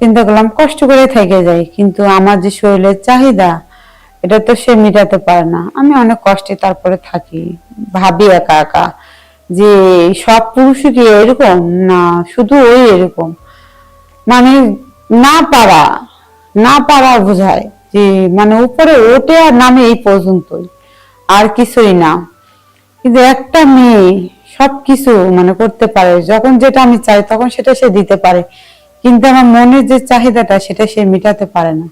চিন্তা করলাম, কষ্ট করে থেকে যাই, কিন্তু আমার যে শরীরের চাহিদা, এটা তো সে মেটাতে পারে না। আমি অনেক কষ্টে তারপরে থাকি, ভাবি একা একা যে সব পুরুষই কি এরকম? না, শুধু ওই এরকম। মানে না পারা না পারা বোঝায় যে মানে উপরে ওঠে আর নামে এই পর্যন্তই, আর কিছুই না। কিন্তু একটা মেয়ে সবকিছু মানে করতে পারে, যখন যেটা আমি চাই তখন সেটা সে দিতে পারে। কিন্তু আমার মনের যে চাহিদাটা, সেটা সে মেটাতে পারে না।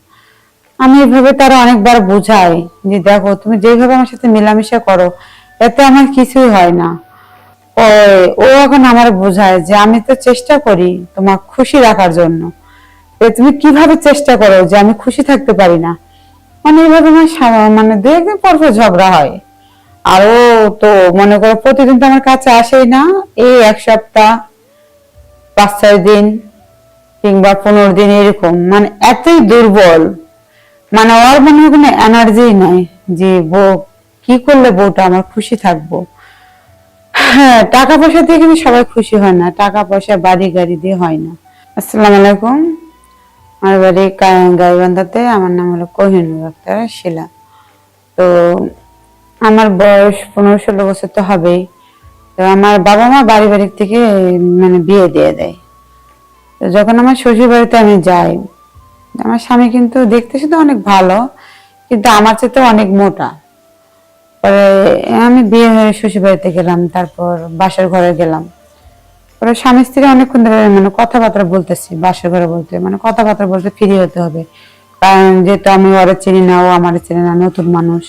আমি এভাবে তারা অনেকবার বোঝাই যে, দেখো, তুমি যেভাবে আমার সাথে মেলামেশা করো, এতে আমার কিছুই হয় না। ও এখন আমার বোঝায় যে, আমি তো চেষ্টা করি তোমার খুশি রাখার জন্য। তুমি কীভাবে চেষ্টা করো যে, আমি খুশি থাকতে পারি না? মানে এইভাবে আমার মানে দু একদিন পর পর ঝগড়া হয়। আর ও তো মনে করো প্রতিদিন তো আমার কাছে আসেই না। এই এক সপ্তাহ, পাঁচ ছয় দিন কিংবা পনেরো দিন এরকম মানে এতই দুর্বল। মানে ওর মনে কোনো এনার্জি নাই যে, বউ, কি করলে বউটা আমার খুশি থাকব? হ্যাঁ টাকা পয়সা দিয়ে কিন্তু সবাই খুশি হয় না টাকা পয়সা বাড়ি গাড়ি দিয়ে হয় না। আসসালামু আলাইকুম। আমার বাড়ি গাইবান্ধাতে, আমার নাম হলো কোহিনুর আক্তার শিলা। তো আমার বয়স পনেরো ষোলো বছর তো হবেই। তো আমার বাবা মা বাড়ি বাড়ি থেকে মানে বিয়ে দিয়ে দেয়। যখন আমার শ্বশুর বাড়িতে আমি যাই, আমার স্বামী কিন্তু দেখতে শুধু অনেক ভালো, কিন্তু আমার চেয়ে অনেক মোটা। পরে আমি বিয়ে হয়ে শ্বশুর বাড়িতে গেলাম, তারপর বাসার ঘরে গেলাম। পরে স্বামী স্ত্রী অনেকক্ষণ ধরে মানে কথাবার্তা বলতেছি, বাসার ঘরে বলতে মানে কথাবার্তা বলতে ফ্রি হতে হবে। কারণ যেহেতু আমি ওরা চিনি না, ও আমার চিনি না, নতুন মানুষ।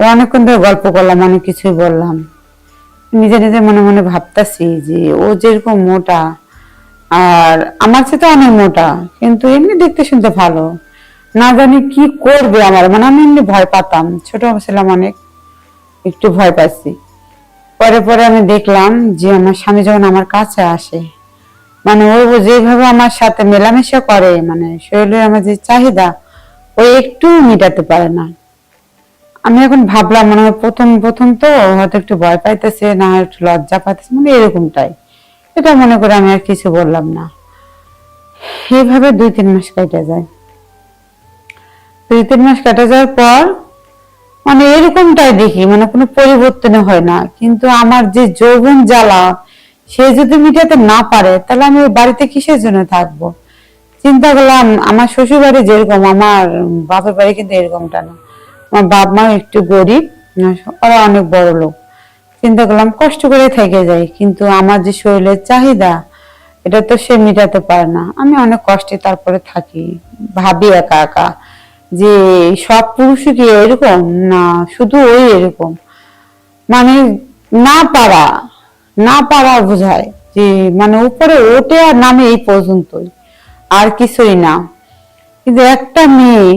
অনেকক্ষণ ধরে গল্প করলাম, অনেক কিছুই বললাম। নিজে নিজে মনে মনে ভাবতাছি যে ও যেরকম মোটা আর আমার চেয়ে তো অনেক মোটা, কিন্তু এমনি দেখতে শুনতে ভালো। না জানি কি করবে আমার মানে আমি এমনি ভয় পাতাম, ছোট ছিলাম অনেক, একটু ভয় পাচ্ছি পরে পরে আমি দেখলাম যে আমার স্বামী যখন আমার কাছে আসে মানে ও যেভাবে আমার সাথে মেলামেশা করে মানে শরীরের আমার যে চাহিদা, ও একটু মেটাতে পারে না। আমি এখন ভাবলাম মানে প্রথম প্রথম তো হয়তো একটু ভয় পাইতেছে, না একটু লজ্জা পাইতেছে মানে এরকমটাই। এটা মনে করে আমি আর কিছু বললাম না। এইভাবে দুই তিন মাস কেটে যায়। দুই তিন মাস কেটে যাওয়ার পর মানে এরকমটাই দেখি মানে কোনো পরিবর্তন হয় না। কিন্তু আমার যে যৌবন জ্বালা, সে যদি মিটাতে না পারে, তাহলে আমি বাড়িতে কিসের জন্য থাকব? চিন্তা করলাম, আমার শ্বশুর বাড়ি যেরকম, আমার বাপের বাড়ি কিন্তু এরকমটা না। আমার বাপ মা একটু গরিব ওরা অনেক বড় লোক চিন্তা করলাম, কষ্ট করে থেকে যাই, কিন্তু আমার যে শরীরের চাহিদা, এটা তো সে মেটাতে পারে না। আমি অনেক কষ্টে তারপরে থাকি, ভাবি একা একা যে সব পুরুষই কি এরকম? না, শুধু ওই এরকম। মানে না পারা না পারা বোঝায় যে মানে উপরে ওঠে আর নামে এই পর্যন্তই, আর কিছুই না। কিন্তু একটা মেয়ে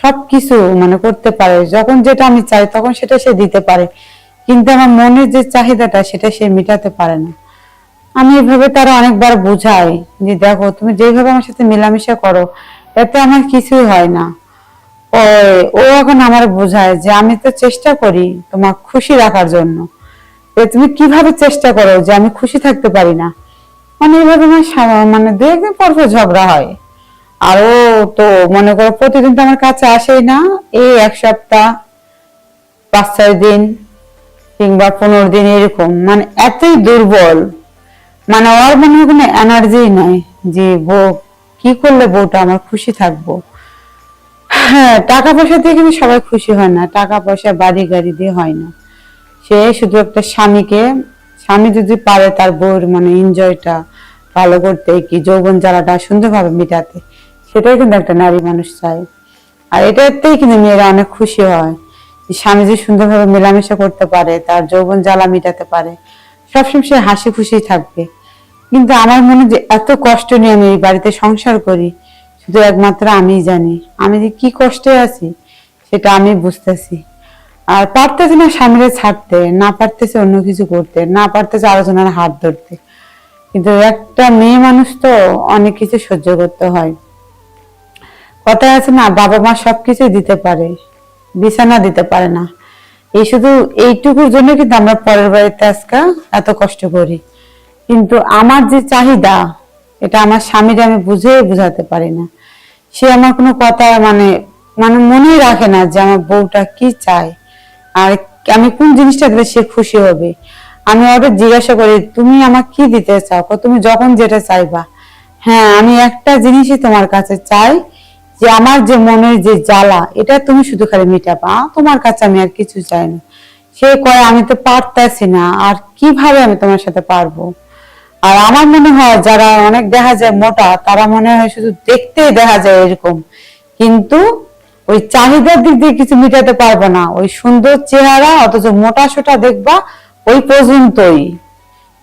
সবকিছু মানে করতে পারে, যখন যেটা আমি চাই তখন সেটা সে দিতে পারে। কিন্তু আমার মনের যে চাহিদাটা, সেটা সে মেটাতে পারে না। আমি এভাবে তারা অনেকবার বোঝাই যে, দেখো, তুমি যেভাবে আমার সাথে মেলামেশা করো, এতে আমার কিছুই হয় না। ও ও এখন আমার বোঝায় যে, আমি তো চেষ্টা করি তোমার খুশি রাখার জন্য। তুমি কীভাবে চেষ্টা করো যে, আমি খুশি থাকতে পারি না? মানে এভাবে আমার মানে দু একদিন পর ঝগড়া হয়। আর ও তো মনে করো প্রতিদিন তো আমার কাছে আসেই না। এই এক সপ্তাহ, পাঁচ ছয় দিন কিংবা পনেরো দিন এরকম মানে এতই দুর্বল। মানে ওর মনে কোনো এনার্জি নাই যে বউ কি করলে বউটা আমার খুশি থাকব? হ্যাঁ টাকা পয়সা দিয়ে কিন্তু সবাই খুশি হয় না। টাকা পয়সা বাড়ি গাড়ি দিয়ে হয় না। সে শুধু একটা স্বামীকে, স্বামী যদি পারে তার বউর মানে এনজয়টা ভালো করতে কি যৌবন জ্বালাটা সুন্দরভাবে মেটাতে, সেটাই কিন্তু একটা নারী মানুষ চায়। আর এটাতেই কিন্তু মেয়েরা অনেক খুশি হয়। স্বামী যে সুন্দরভাবে মেলামেশা করতে পারে, তার যৌবন জ্বালা মেটাতে পারে, সবসময় সে হাসি খুশি থাকবে। কিন্তু আমার মনে যে এত কষ্ট নিয়ে আমি এই বাড়িতে সংসার করি, শুধু একমাত্র আমিই জানি। আমি যে কি কষ্টে আছি, সেটা আমি বুঝতেছি। আর পারতেছে না সামনে ছাড়তে, না পারতেছে অন্য কিছু করতে, না পারতেছে আলোচনার হাত ধরতে। কিন্তু একটা মেয়ে মানুষ তো অনেক কিছু সহ্য করতে হয়। কথা আছে না, বাবা মা সবকিছু দিতে পারে। বিছানা দিতে পারে না। এই শুধু এইটুকুর জন্য কিন্তু আমরা পরের বাড়িতে আজকে এত কষ্ট করি। কিন্তু আমার যে চাহিদা, এটা আমার স্বামীরা আমি বুঝে বোঝাতে পারি না। সে আমার কোনো কথা মানে মানে মনেই রাখে না যে আমার বউটা কি চায়। আর আমি কোন জিনিসটা দিলে সে খুশি হবে? আমি ওদের জিজ্ঞাসা করি, তুমি আমার কি দিতে চাও? তুমি যখন যেটা চাইবা। হ্যাঁ আমি একটা জিনিসই তোমার কাছে চাই যে আমার যে মনের যে জ্বালা, এটা তুমি শুধু খালি মিটাবা। তোমার কাছে আমি আর কিছু চাই না। সে কয়, আমি তো পারতাছি না, আর কীভাবে আমি তোমার সাথে পারব? আর আমার মনে হয়, যারা অনেক দেখা যায় মোটা, তারা মনে হয় শুধু দেখতেই দেখা যায় এরকম। কিন্তু ওই চাহিদার দিক দিয়ে কিছু মিটাতে পারব না। ওই সুন্দর চেহারা, অথচ মোটা সোটা দেখবা ওই পর্যন্তই।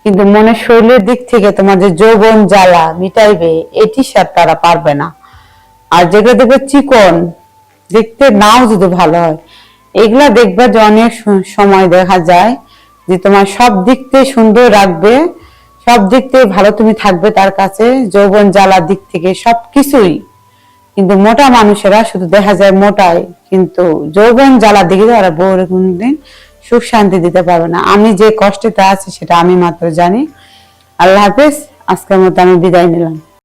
কিন্তু মনে শরীরের দিক থেকে তোমার যে যৌবন জ্বালা মিটাইবে, এটি সার তারা পারবে না। আর যেগুলো দেখবে চিকন, দেখতে নাও যদি ভালো হয়। এগুলা দেখবে যে অনেক সময় দেখা যায় যে তোমার সব দিক থেকে সুন্দর রাখবে, সব দিক থেকে ভালো তুমি থাকবে তার কাছে, যৌবন জ্বালার দিক থেকে সব কিছুই। কিন্তু মোটা মানুষেরা শুধু দেখা যায় মোটাই, কিন্তু যৌবন জ্বালার দিকে তারা বউরে কোনদিন সুখ শান্তি দিতে পারবে না। আমি যে কষ্টেতে আছি সেটা আমি মাত্র জানি। আল্লাহ হাফেজ, আজকের মতো আমি বিদায় নিলাম।